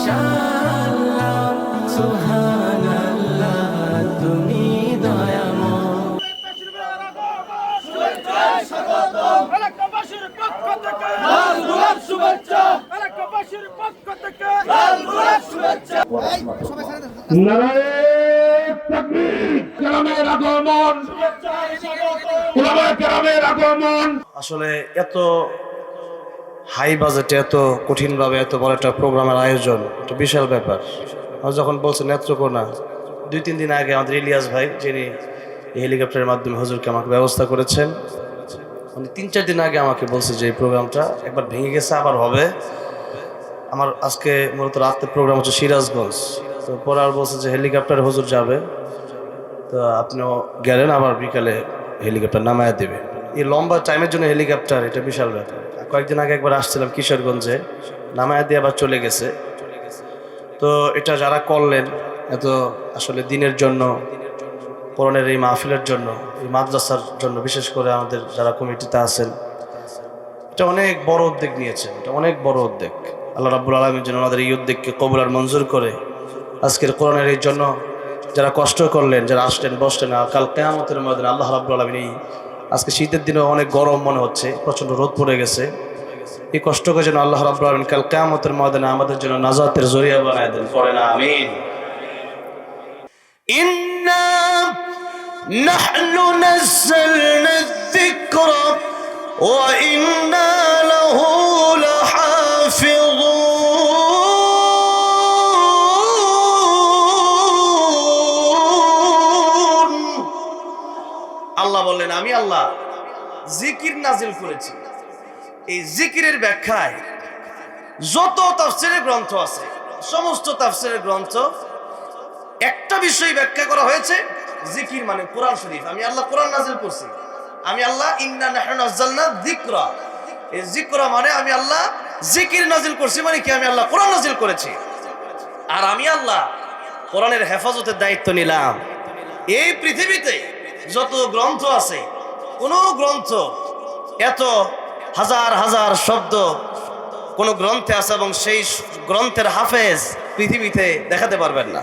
মাশাআল্লাহ সুবহানাল্লাহ তুমি দয়াময়। এলাকাবাসীর পক্ষ থেকে লাল গোলাপ শুভেচ্ছা এলাকাবাসীর পক্ষ থেকে লাল গোলাপ শুভেচ্ছা নারায়ণ তাকবীর কেরামের আগমন। উলামায়ে কেরামের আগমন। আসলে এত হাই বাজেটে এত কঠিনভাবে এত বড় একটা প্রোগ্রামের আয়োজন একটা বিশাল ব্যাপার। আর যখন বলছে নেত্রকোনা, দুই, তিন দিন আগে আমাদের ইলিয়াস ভাই যিনি হেলিকপ্টারের মাধ্যমে হজুরকে আমাকে ব্যবস্থা করেছেন মানে তিন, চার দিন আগে আমাকে বলছে যে এই প্রোগ্রামটা একবার ভেঙে গেছে, আবার হবে। আমার আজকে মূলত রাতের প্রোগ্রাম হচ্ছে সিরাজগঞ্জ। তো পরে আর বলছে যে হেলিকপ্টার হজুর যাবে। তো আপনিও গেলেন, আবার বিকালে হেলিকপ্টার নামায় দেবে। এই লম্বা টাইমের জন্য হেলিকপ্টার, এটা বিশাল ব্যাপার। কয়েকদিন আগে একবার আসছিলাম কিশোরগঞ্জে, নামায় দিয়ে আবার চলে গেছে। তো এটা যারা করলেন, এত আসলে দিনের জন্য, করণের এই মাহফিলের জন্য, এই মাদ্রাসার জন্য, বিশেষ করে আমাদের যারা কমিটিতে আছেন, এটা অনেক বড় উদ্যোগ নিয়েছেন, এটা অনেক বড় উদ্যোগ। আল্লাহ রাব্বুল আলমীর জন্য আমাদের এই উদ্যোগকে কবুল আর মঞ্জুর করে, আজকের কোরআনের এই জন্য যারা কষ্ট করলেন, যারা আসলেন, বসলেন কাল কেয়ামতের মধ্যে আল্লাহ রাব্বুল আলমিন এই আজকে শীতের দিনে অনেক গরম মনে হচ্ছে, প্রচণ্ড রোদ পড়ে গেছে। এই কষ্টকে যেন আল্লাহ রাব্বুল আলামিন কাল কিয়ামতের ময়দানে আমাদের জন্য নাজাতের জরিয়া বানায় দেন। পরে না, আমিন। ইন্না নাহনু নাযালনা যিকরা ওয়া ইন্না বললেন, আমি আল্লাহ জিকির নাজিল করেছি। এই জিকিরের ব্যাখ্যায় যত তাফসিরের গ্রন্থ আছে, সমস্ত তাফসিরের গ্রন্থ, একটা বিষয় ব্যাখ্যা করা হয়েছে, জিকির মানে কোরআন শরীফ। আমি আল্লাহ কোরআন নাজিল করছি। আমি আল্লাহ ইন্না যিকরা। এই যিকরা মানে আমি আল্লাহ জিকির নাজিল করছি মানে কি? আমি আল্লাহ কোরআন নাজিল করেছি। আর আমি আল্লাহ কোরআনের হেফাজতের দায়িত্ব নিলাম। এই পৃথিবীতে যত গ্রন্থ আছে, কোন গ্রন্থ, এত হাজার হাজার শব্দ কোন গ্রন্থে আছে এবং সেই গ্রন্থের হাফেজ পৃথিবীতে দেখাতে পারবেন না।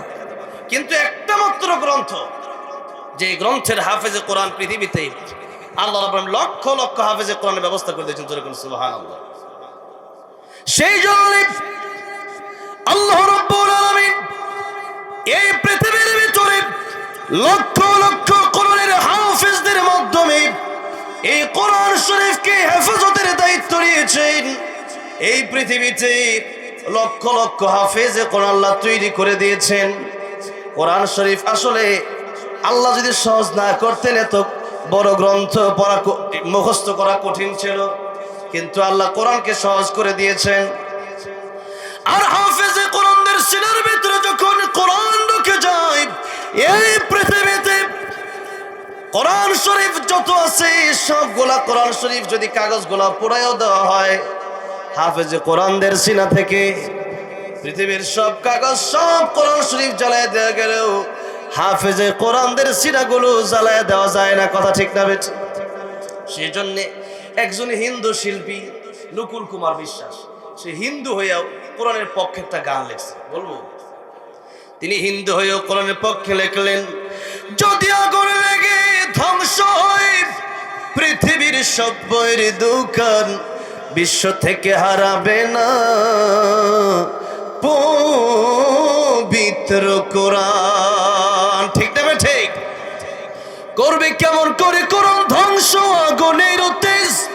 কিন্তু একটা মাত্র গ্রন্থ, যে গ্রন্থের হাফেজে কোরআন পৃথিবীতে আল্লাহ লক্ষ লক্ষ হাফেজে কোরআনের ব্যবস্থা করে দিয়েছেন যেরকম সুবহানাল্লাহ। সেই জন্য আল্লাহ রাব্বুল আলামিন এই পৃথিবীর ভিতরে লক্ষ লক্ষ কোরআনের মাধ্যমে এই কোরআন শরীফকে হেফাজতের দায়িত্ব নিয়েছেন। এই পৃথিবীতে লক্ষ লক্ষ হাফেজে কোরআন আল্লাহ তৈরি করে দিয়েছেন। কোরআন শরীফ আসলে আল্লাহ যদি সহজ না করতেন, এত বড় গ্রন্থ পড়া মুখস্থ করা কঠিন ছিল। কিন্তু আল্লাহ কোরআনকে সহজ করে দিয়েছেন। আর হাফেজে কোরআনদের সিনার ভিতরে যখন কোরআন ঢুকে যায়, এই পৃথিবীতে কোরআন শরীফ যত আছে, সবগুলা কোরআন শরীফ যদি কাগজগুলা পোড়াইও দেওয়া হয়, হাফেজে কোরআনদের সিনা থেকে পৃথিবীর সব কাগজ, সব কোরআন শরীফ জ্বালায় দেওয়া গেলেও হাফেজে কোরআনদের সিনাগুলো জ্বালায় দেওয়া যায় না, কথা ঠিক না বেঠ সেই জন্যে একজন হিন্দু শিল্পী, নকুল কুমার বিশ্বাস, সে হিন্দু হয়েও কোরআনের পক্ষে একটা গান লেখছে। বলব? তিনি হিন্দু হয়েও কোরআনের পক্ষে লেখলেন যদি আগুন লেগে ধ্বংস হয়, পৃথিবীর সব বইয়ের দোকান বিশ্ব থেকে হারাবে না। পবিত্র কোরআন। ঠিক না ঠিক? করবে কেমন করে কোরআন ধ্বংস? আগুনের তেজ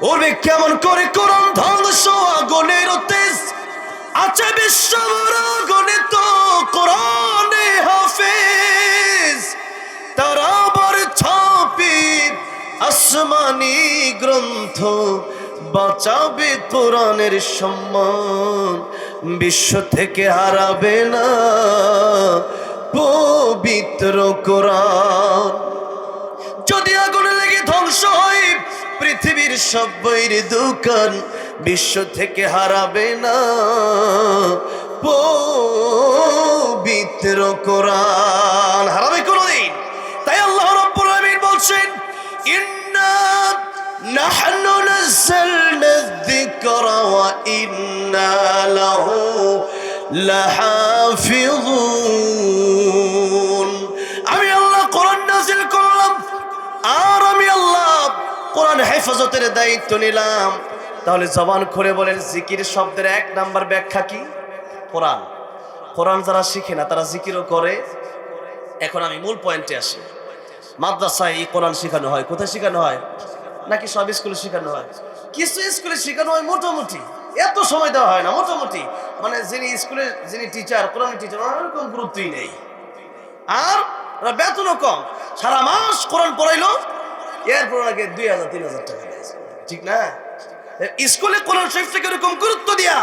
করবে কেমন করে কোরআন ধ্বংস? আগুনের তেজ আছে বিশ্ব গণিত আসমানি গ্রন্থ বাঁচাবে কোরআনের সম্মান। বিশ্ব থেকে হারাবে না পবিত্র কোরআন। যদি আগুনে লেগে ধ্বংস হয় পৃথিবীর সব বইয়ের দোকান, বিশ্ব থেকে হারাবে না পবিত্র কোরআন। হারাবে কোনদিন নাযালনা যিকরা ওয়া ইন্না লাহু লাহাফিজুন আমি আল্লাহ কোরআন নাযিল করলাম, আর আমি আল্লাহ কোরআন হেফাজতের দায়িত্ব নিলাম। তাহলে জবান খুলে বলেন, জিকির শব্দের এক নাম্বার ব্যাখ্যা কি? কোরআন। কোরআন যারা শিখে না, তারা জিকিরও করে। এখন আমি মূল পয়েন্টে আসি। মাদ্রাসায় এই কোরআন শেখানো হয়। কোথায় শেখানো হয়? নাকি সব স্কুলে শেখানো হয়? কিছু স্কুলে শেখানো হয় মোটামুটি। এত সময় দেওয়া হয় না, মোটামুটি। মানে যিনি স্কুলে, যিনি টিচার কোরআন টিচার ওনার কোনো গুরুত্বই নেই। আর ওরা বেতনও কম। সারা মাস কোরআন পড়াইলো, এরপর ওনাকে দুই হাজার, তিন হাজার টাকা দিয়েছে ঠিক না? স্কুলে কোরআন শরীফটাকে এরকম গুরুত্ব দিয়া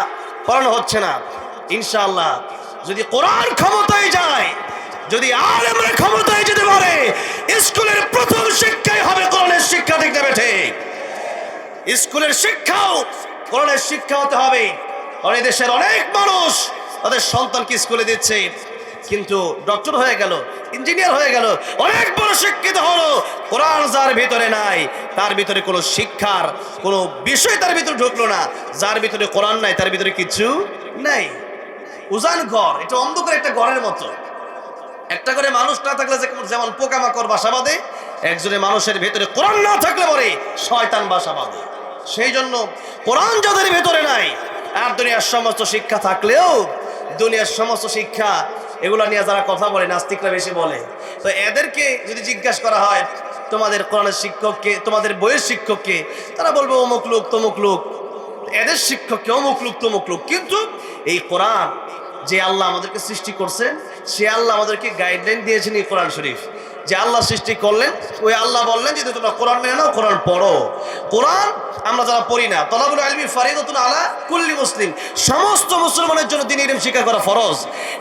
পড়ানো হচ্ছে না। ইনশাআল্লাহ, যদি কোরআন ক্ষমতায় যায়, যদি আলেমরা ক্ষমতায় যেতে পারে, স্কুলের প্রথম শিক্ষাই হবে কোরআনের শিক্ষা ঠিক না ঠিক স্কুলের শিক্ষাও কোরআনের শিক্ষা হতে হবে। এই দেশের অনেক মানুষ তাদের সন্তানকে স্কুলে দিচ্ছে। কিন্তু ডক্টর হয়ে গেল, ইঞ্জিনিয়ার হয়ে গেল, অনেক বড় শিক্ষিত হলো। কোরআন যার ভিতরে নাই, তার ভিতরে কোনো শিক্ষার কোনো বিষয় তার ভিতরে ঢুকলো না। যার ভিতরে কোরআন নাই, তার ভিতরে কিছু নাই। উজান ঘর, এটা অন্ধকার একটা ঘরের মতো। একটা করে মানুষ না থাকলে যেমন পোকামাকড় বাসা বাঁধে, একজনের মানুষের ভেতরে কোরআন না থাকলে পরে শয়তান বাসা বাঁধে। সেই জন্য কোরআন যাদের ভেতরে নাই, আর দুনিয়ার সমস্ত শিক্ষা থাকলেও দুনিয়ার সমস্ত শিক্ষা এগুলো নিয়ে যারা কথা বলে, নাস্তিকরা বেশি বলে। তো এদেরকে যদি জিজ্ঞাসা করা হয়, তোমাদের কোরআনের শিক্ষককে, তোমাদের বইয়ের শিক্ষককে, তারা বলবে, অমুক লোক, তমুক লোক। এদের শিক্ষককে, অমুক লোক, তমুক লোক। কিন্তু এই কোরআন যে আল্লাহ আমাদেরকে সৃষ্টি করছেন, সে আল্লাহ আমাদেরকে গাইডলাইন দিয়েছেন এই কোরআন শরীফ। যে আল্লাহ সৃষ্টি করলেন, ওই আল্লাহ বললেন যে তোমরা কোরআন মেনে নাও, কোরআন পড়ো। কোরআন আমরা যারা পড়ি না, তলাবুল আলমী ফারিদতুল আলা কুল্লি মুসলিম। সমস্ত মুসলমানের জন্য দিন ইলম শিক্ষা করা ফরজ।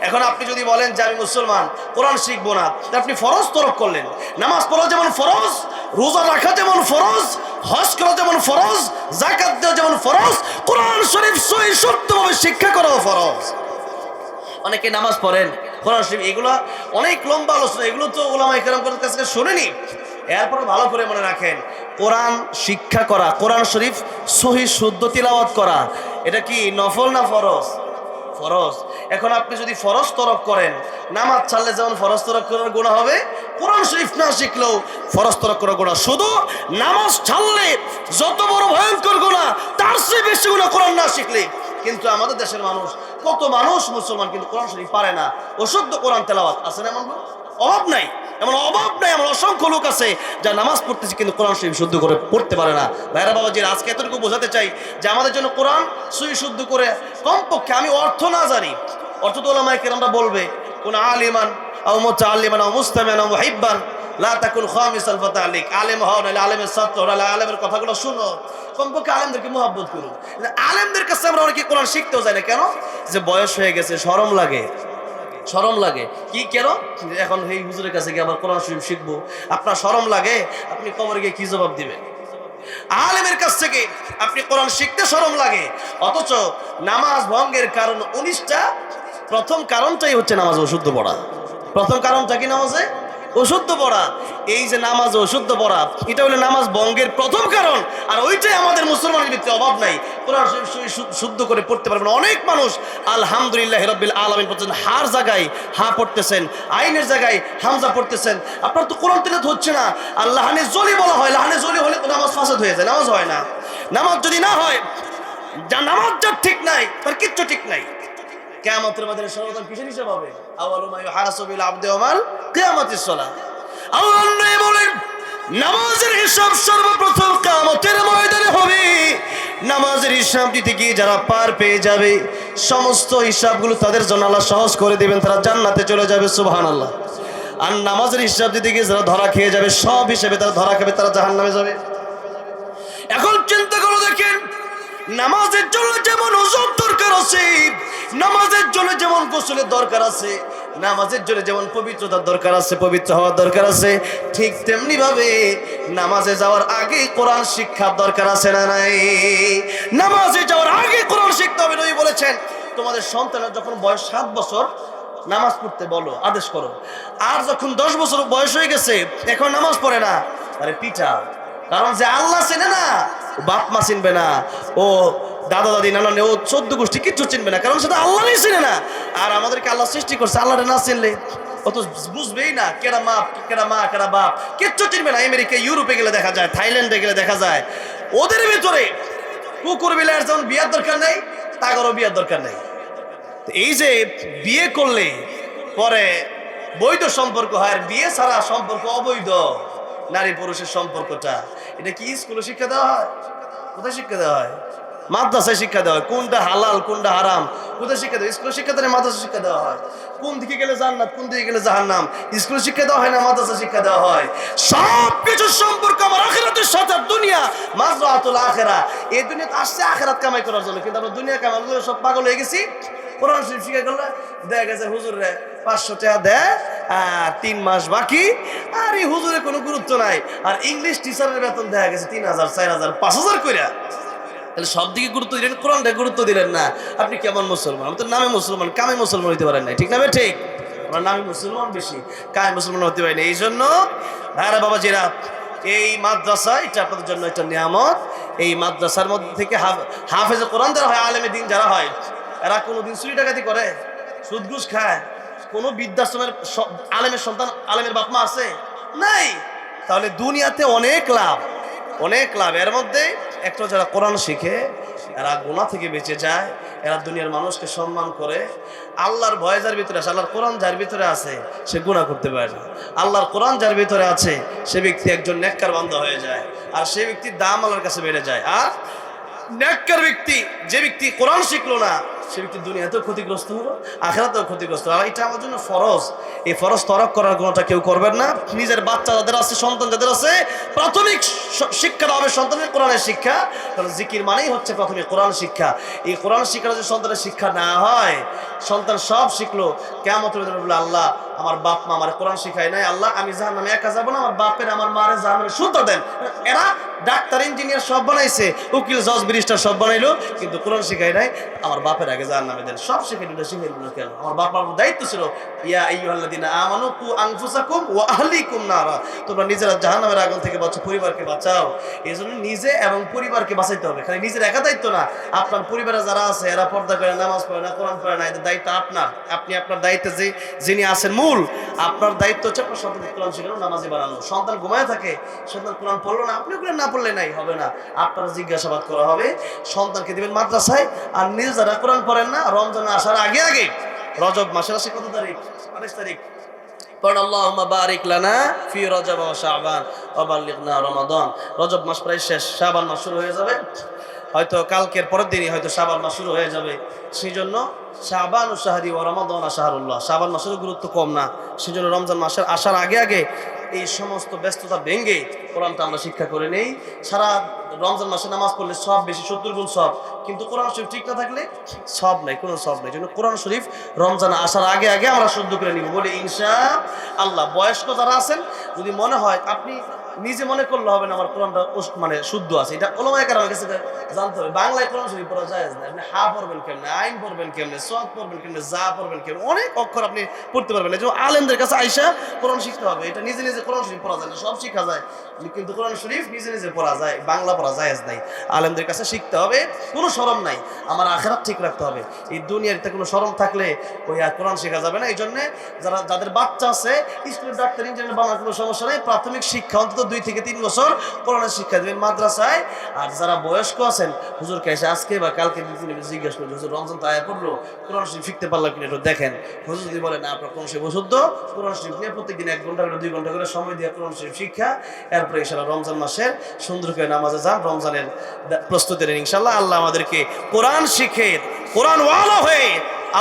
এখন আপনি যদি বলেন যে, আমি মুসলমান, কোরআন শিখব না আপনি ফরজ তরক করলেন। নামাজ পড়া যেমন ফরজ, রোজা রাখা যেমন ফরজ, হজ করা যেমন ফরজ জাকাত দেওয়া যেমন ফরজ, কোরআন শরীফ সহি সত্যভাবে শিক্ষা করাও ফরজ। অনেকে নামাজ পড়েন কোরআন শরীফ, এগুলো অনেক লম্বা আলোচনা, এগুলো তো ওলামা ইকরাম কাছ শুনেনি। এরপর ভালো করে মনে রাখেন, কোরআন শিক্ষা করা, কোরআন শরীফ সহি শুদ্ধ তিলাওয়াত করা, এটা কি নফল না ফরজ? ফরজ। এখন আপনি যদি ফরজ তরক করেন, নামাজ ছাড়লে যেমন ফরজ তরক করার গুণা হবে, কোরআন শরীফ না শিখলেও ফরজ তরক করার গুণা। শুধু নামাজ ছাড়লে যত বড় ভয়ঙ্কর গুণা, তার চেয়ে বেশি গুণা কোরআন না শিখলে। কিন্তু আমাদের দেশের মানুষ কত মানুষ মুসলমান কিন্তু কোরআন শরীফ পারে না। অশুদ্ধ কোরআন তেলাওয়াত আছে না এমন অভাব নাই। এমন অভাব নাই, এমন অসংখ্য লোক আছে যা নামাজ পড়তেছে কিন্তু কোরআন শরীফ শুদ্ধ করে পড়তে পারে না। ভাইরা বাবা বাবাজির, আজকে এতটুকু বোঝাতে চাই যে আমাদের জন্য কোরআন সুই শুদ্ধ করে কমপক্ষে আমি অর্থ না জানি। অর্থ তো ওলামাইকে আমরা বলবে, কোন আলিমান, আও মুতাআল্লিমান আও মুস্তামিআন আও মুহিব্বান আলেম হও আলেমের আলেমের কথাগুলো কাছে আমরা শিখতেও না। কেন? যে বয়স হয়ে গেছে লাগে। লাগে। কি, কেন? এখন এই হুজুরের কাছে আবার কোরআন শরীফ শিখব। আপনার শরম লাগে, আপনি কবরে গিয়ে কি জবাব দিবেন? আলেমের কাছ থেকে আপনি কোরআন শিখতে শরম লাগে। অথচ নামাজ ভঙ্গের কারণ উনিশটা, প্রথম কারণটাই হচ্ছে নামাজ অশুদ্ধ পড়া। প্রথম কারণটা কি নামাজে? অশুদ্ধ পড়া। এই যে নামাজ অশুদ্ধ পড়া, এটা হলো নামাজ বঙ্গের প্রথম কারণ। আর ওইটাই আমাদের মুসলমানের ভিত্তি অভাব নাই। কোরআন শুদ্ধ করে পড়তে পারবেন। অনেক মানুষ আলহামদুলিল্লাহ রব্বিল আলমিন পড়ছেন হার জায়গায় হা পড়তেছেন, আইনের জায়গায় হামজা পড়তেছেন। আপনার তো কোরআন তেলাত হচ্ছে না। আর লাহানে জলি বলা হয়, লাহানে জলি হলে তো নামাজ ফাসাদ হয়ে যায়, নামাজ হয় না। নামাজ যদি না হয়, যা নামাজ যার ঠিক নাই, তার কিচ্ছু ঠিক নাই। কেয়ামতের মধ্যে সর্বদান কিসের হিসাব হবে? আওয়ালু মা ইউহাসাবিল আবদু ওয়ামাল কিয়ামতিস সালাহ। আল্লাহ বলেন, নামাজের হিসাব সর্বপ্রথম কিয়ামতের ময়দানে হবে। নামাজের হিসাব দিতে গিয়ে যারা পার পেয়ে যাবে, সমস্ত হিসাবগুলো তাদের জন্য আল্লাহ সহজ করে দিবেন, তারা জান্নাতে চলে যাবে, সুবহানাল্লাহ। আর নামাজের হিসাব দিতে গিয়ে যারা ধরা খেয়ে যাবে, সব হিসেবে তারা ধরা খাবে, তারা জাহান্নামে যাবে। এখন চিন্তা করে দেখেন নামাজের জন্য যেমন ওজন দরকার আছে, নামাজের জন্য যেমন গোসলের দরকার আছে, নামাজের জন্য যেমন পবিত্রতার দরকার আছে, পবিত্র হওয়ার দরকার আছে, ঠিক তেমনি ভাবে নামাজে যাওয়ার আগে কোরআন শিক্ষার দরকার আছে না নাই? নামাজে যাওয়ার আগে কোরআন শিখতে হবে, নবী বলেছেন, তোমাদের সন্তানের যখন বয়স সাত বছর, নামাজ পড়তে বলো, আদেশ করো। আর যখন দশ বছর বয়স হয়ে গেছে, এখন নামাজ পড়ে না। আরে পিঠা কারণ যে আল্লাহ চেনে না বাপ মা চিনবে না, ও দাদা দাদি, নানা ও চোদ্দ গোষ্ঠী, কিচ্ছু চিনবে না, কারণ সেটা আল্লাহ চিনে না। আর আমাদেরকে আল্লাহ সৃষ্টি করছে আল্লাহরে না চিনলে ও তো বুঝবেই না, কেডা মা কেডা মা, কেডা বাপ, কিচ্ছু চিনবে না। আমেরিকা, ইউরোপে গেলে দেখা যায়, থাইল্যান্ডে গেলে দেখা যায়, ওদের ভিতরে কুকুর বিলার যেমন বিয়ার দরকার নেই, তাগরও বিয়ার দরকার নেই। এই যে বিয়ে করলে পরে বৈধ সম্পর্ক হয়, আর বিয়ে ছাড়া সম্পর্ক অবৈধ। নারী পুরুষের সম্পর্কটা। এটা কি স্কুলে শিক্ষা দেওয়া হয়? কোথায় শিক্ষা দেওয়া হয়? মাদ্রাসায় শিক্ষা দেওয়া হয়। কোনটা হালাল, কোনটা হারাম? কোথায় শিক্ষা দেওয়া? স্কুলে শিক্ষা দেওয়া মাদ্রাসা শিক্ষা দেওয়া হয়? কোন দিকে গেলে জান্নাত, কোন দিকে গেলে জাহান্নাম? স্কুলে শিক্ষা দেওয়া হয় না মাদ্রাসা শিক্ষা দেওয়া হয়? সব কিছুর সম্পর্ক আমার আখেরাতের সাথে দুনিয়া মাজরাতুল আখেরা। এই দুনিয়াতে আসছে, আখেরাত কামাই করার জন্য। কিন্তু আমরা দুনিয়া কামাই করলে সব পাগল হয়ে গেছি। কোরআন শরীফ শিক্ষা গেলে দেখা গেছে, হুজুর রে পাঁচশো টাকা দেয়, আর তিন মাস বাকি। আর এই হুজুরে কোনো গুরুত্ব নাই। আর ইংলিশ টিচারের বেতন দেখা গেছে তিন হাজার, চার হাজার, পাঁচ হাজার কইরা। তাহলে সব দিকে গুরুত্ব দিলেন, কোরআনটা গুরুত্ব দিলেন না। আপনি কেমন মুসলমান? আমি তো নামে মুসলমান, কামে মুসলমান হইতে পারেন না ঠিক না ঠিক? আমার নামে মুসলমান বেশি, কামে মুসলমান হতে পারি না। এই জন্য, ভাইরা বাবা জিরা এই মাদ্রাসা, এটা আপনাদের জন্য একটা নিয়ামত। এই মাদ্রাসার মধ্যে থেকে হাফ- হাফেজে কোরআন যারা হয়, আলেমে দিন যারা হয়, এরা কোনোদিন চুরি ডাকাতি করে সুদ ঘুষ খায়। কোনো বৃদ্ধাশ্রমের আলেমের সন্তান, আলেমের বাপমা আছে? নাই। তাহলে দুনিয়াতে অনেক লাভ অনেক লাভ। এর মধ্যে একটা যারা কোরআন শিখে, এরা গোনা থেকে বেঁচে যায়, এরা দুনিয়ার মানুষকে সম্মান করে। আল্লাহর ভয় যার ভিতরে আছে, আল্লাহর কোরআন যার ভিতরে আছে, সে গুণা করতে পারে না। আল্লাহর কোরআন যার ভিতরে আছে, সে ব্যক্তি একজন নেককার বান্ধা হয়ে যায়, আর সে ব্যক্তির দাম আল্লাহর কাছে বেড়ে যায়। আর নেককার ব্যক্তি, যে ব্যক্তি কোরআন শিখলো না সে দুনিয়া দুনিয়াতেও ক্ষতিগ্রস্ত হলো, আখেরাতেও ক্ষতিগ্রস্ত হলো। এটা আমার জন্য ফরজ। এই ফরজ তরক করার কোনোটা কেউ করবেন না। নিজের বাচ্চা যাদের আছে, সন্তান যাদের আছে, প্রাথমিক শিক্ষাটা হবে সন্তানের কোরআনের শিক্ষা। কারণ জিকির মানেই হচ্ছে প্রাথমিক কোরআন শিক্ষা। এই কোরআন শিক্ষাটা যদি সন্তানের শিক্ষা না হয় সন্তান সব শিখলো। কেমন বলে আল্লাহ, আমার বাপ মা আমার কোরআন শিখায় নাই। আল্লাহ, আমি জাহান নামে একা যাব না, আমার বাপের, আমার মারে জাহান শুনতে দেন। এরা ডাক্তার, ইঞ্জিনিয়ার সব বানাইছে, উকিল, জজ ব্রিস্টার সব বানাইলো, কিন্তু কোরআন শিখাই নাই। আমার বাপের আগে জাহান নামে দেন। সব শিখাই দিল শিখাই দিল কেন? আমার বাবার দায়িত্ব ছিল, ইয়া আইয়ুহাল্লাযিনা আমানু কু আনফুসাকুম ওয়া আহলিকুম নারা। তোমরা নিজেরা জাহান্নামের আগুন থেকে বাঁচো, পরিবারকে বাঁচাও। এই জন্য নিজে এবং পরিবারকে বাঁচাইতে হবে। খালি নিজের একা দায়িত্ব না, আপনার পরিবারে যারা আছে, এরা পর্দা করে, নামাজ পড়ে না, কোরআন পড়ে না, এদের দায়িত্ব আপনার। আপনি আপনার দায়িত্বে যে যিনি আছেন মূল, আপনার দায়িত্ব হচ্ছে আপনার সন্তান কোরআন শেখানো নামাজি বানানো সন্তান ঘুমায় থাকে, সন্তান কোরআন পড়ল না, আপনি কোরআন না পড়লে নাই, হবে না। আপনার জিজ্ঞাসাবাদ করা হবে, সন্তানকে দিবেন মাদ্রাসায়, আর নিজে যারা কোরআন পড়েন না, রমজান আসার আগে আগে। রজব মাসের আসে কত তারিখ? আঠাশ তারিখ। ফি রজব মাস প্রায় শেষ শুরু হয়ে যাবে। হয়তো কালকের পরের দিনই হয়তো শাবান মাস শুরু হয়ে যাবে। সেই জন্য শাবান ও শাহরি ও রমাদান শাহরুল্লাহ। শাবান মাসের গুরুত্ব কম না সেই জন্য রমজান মাসের আসার আগে আগে এই সমস্ত ব্যস্ততা ভেঙে কোরআনটা আমরা শিক্ষা করে নেই। সারা রমজান মাসে নামাজ পড়লে সব বেশি সত্তর গুণ সব, কিন্তু কোরআন শরীফ ঠিক না থাকলে সব নাই, কোনো সব নাই। জন্য কোরআন শরীফ রমজান আসার আগে আগে আমরা শুদ্ধ করে নিব বলে ইনশা আল্লাহ। বয়স্ক যারা আছেন, যদি মনে হয় আপনি নিজে মনে করলে হবে না, আমার কোরআনটা মানে শুদ্ধ আছে। এটা ওলামায় কারণের কাছে জানতে হবে। বাংলায় কোরআন শরীফ পড়া যায় না। আপনি হা পড়বেন কেমনে, আইন পড়বেন কেমনে সদ পড়বেন কেমনে, যা পড়বেন কেমনে, অনেক অক্ষর আপনি পড়তে পারবেন। না যেমন আলেমদের কাছে আইসা কোরআন শিখতে হবে। এটা নিজে নিজে কোরআন শরীফ পড়া যায় না, সব শিখা যায়। কিন্তু কোরআন শরীফ নিজে নিজে পড়া যায়, বাংলা পড়া যায় নাই। আলেমদের কাছে শিখতে হবে, কোনো শরম নাই। আমার আখেরাত ঠিক রাখতে হবে। এই দুনিয়াতে কোনো শরম থাকলে ওই আর কোরআন শেখা যাবে না। এই জন্যে যারা, যাদের বাচ্চা আছে, স্কুলের ডাক্তার, ইঞ্জিনিয়ার বানার কোনো সমস্যা নেই। প্রাথমিক শিক্ষা অন্তত দুই থেকে তিন বছর কোরআনের শিক্ষা দেবেন মাদ্রাসায়। আর যারা বয়স্ক আছেন, হুজুর কাছে আজকে বা কালকে জিজ্ঞেস করবেন হুজুর, রমজান তো আয়া পড়ল কোরআন শরীফ শিখতে পারলাম কিনা? একটু দেখেন। হুজুর যদি বলেন আপনার কোরআন শরীফ ওষুধ কোরআন শরীফ নিয়ে প্রত্যেকদিন এক ঘণ্টা করে, দুই ঘণ্টা করে সময় দিয়ে কোরআন শরীফ শিক্ষা, এরপরে ইনশাল্লাহ রমজান মাসের সুন্দর করে নামাজে যান, রমজানের প্রস্তুতি নেন ইনশাল্লাহ। আল্লাহ আমাদেরকে কোরআন শিখে কোরআন ওয়ালা হয়ে,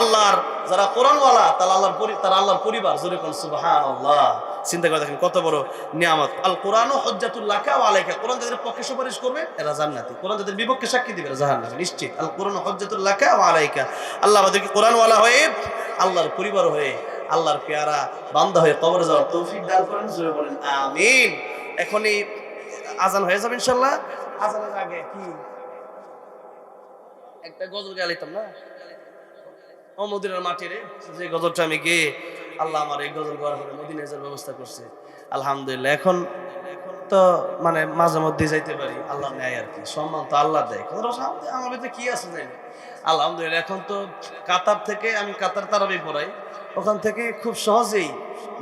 আল্লাহর, যারা কোরআনওয়ালা, তারা আল্লাহর তারা আল্লাহর পরিবার। জোরে কোন সুবাহান আল্লাহ চিন্তা করে দেখেন কত বড় নিয়ামত। আল কোরআন কা আলাইকা। কোরআন যাদের পক্ষে সুপারিশ করবে, এরা জান্নাতি। কোরআন যাদের বিপক্ষে সাক্ষী দিবে, এরা জাহান্নামী। নিশ্চিত। আল কোরআন হজ্জাতুল্লাহ কা আলাইকা। আল্লাহ আমাদেরকে কোরআনওয়ালা হয়ে আল্লাহর পরিবার হয়ে আল্লাহর পেয়ারা বান্দা হয়ে কবর যাওয়ার তৌফিক দান করেন, জোরে বলেন, আমিন। এখনই আজান হয়ে যাবে ইনশাল্লাহ আজানের আগে কি? একটা গজল গাইতাম না? ও মদিনার মাটির, যে গজলটা আমি গেয়ে আল্লাহ আমার এই গজল করার পরে মদিনায় যাওয়ার ব্যবস্থা করছে। আলহামদুলিল্লাহ, এখন তো মানে মাঝে মধ্যে যাইতে পারি, আল্লাহ নেয় আর কি, সম্মান তো আল্লাহ দেয়। আমার ভিতরে কি আছে জানি আলহামদুলিল্লাহ, এখন তো কাতার থেকে আমি কাতার তারাবি পড়াই, ওখান থেকে খুব সহজেই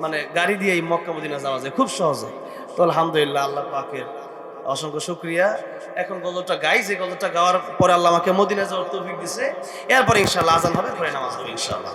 মানে গাড়ি দিয়েই মক্কা মদিনা যাওয়া যায়, খুব সহজে। তো আলহামদুলিল্লাহ, আল্লাহ পাকের অসংখ্য শুক্রিয়া। এখন গজলটা গাই, যে গজলটা গাওয়ার পরে আল্লাহ আমাকে মদিনা যাওয়ার তৌফিক দিছে। এরপরে ইনশাল্লাহ আজান হবে, পরে নামাজ হবে ইনশাল্লাহ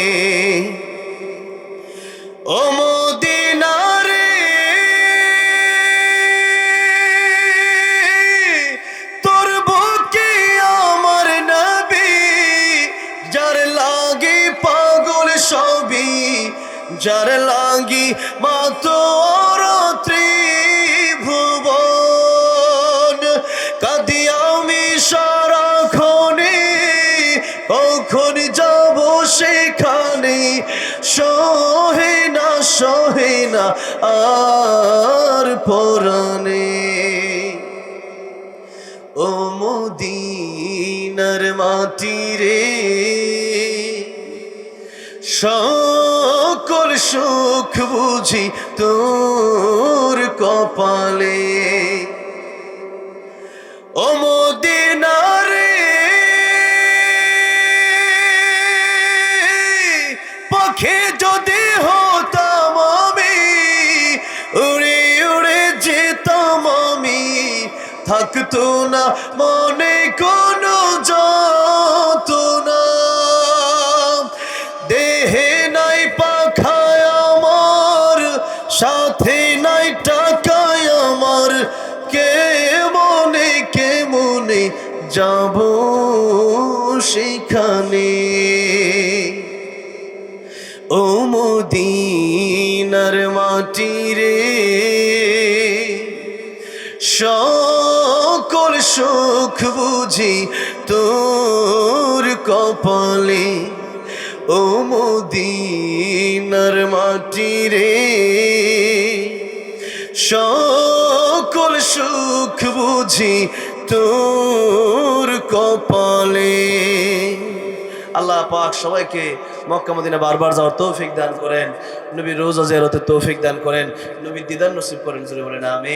সহে না আর পরাণে ও মদিনার মাটি রে সকল সুখ বুঝি তোর কপালে। ও মদিনারে না মনে কোনো যত না দেহে নাই পাখায় আমার, সাথে নাই টাকায় আমার। কে মনে কে মনে যাব সেখানে? ও মদিনার মাটি রে সকল সুখ বুঝি তোর কপালে। ও মদিনার মাটি রে। সকল সুখ বুঝি তোর কপালে। আল্লাহ পাক সবাইকে মক্কা মদিনা বারবার যাওয়ার তৌফিক দান করেন। নবী রোজা জিয়ারতের তৌফিক দান করেন। নবী দিদার নসিব করেন জুড়ে বলেন আমি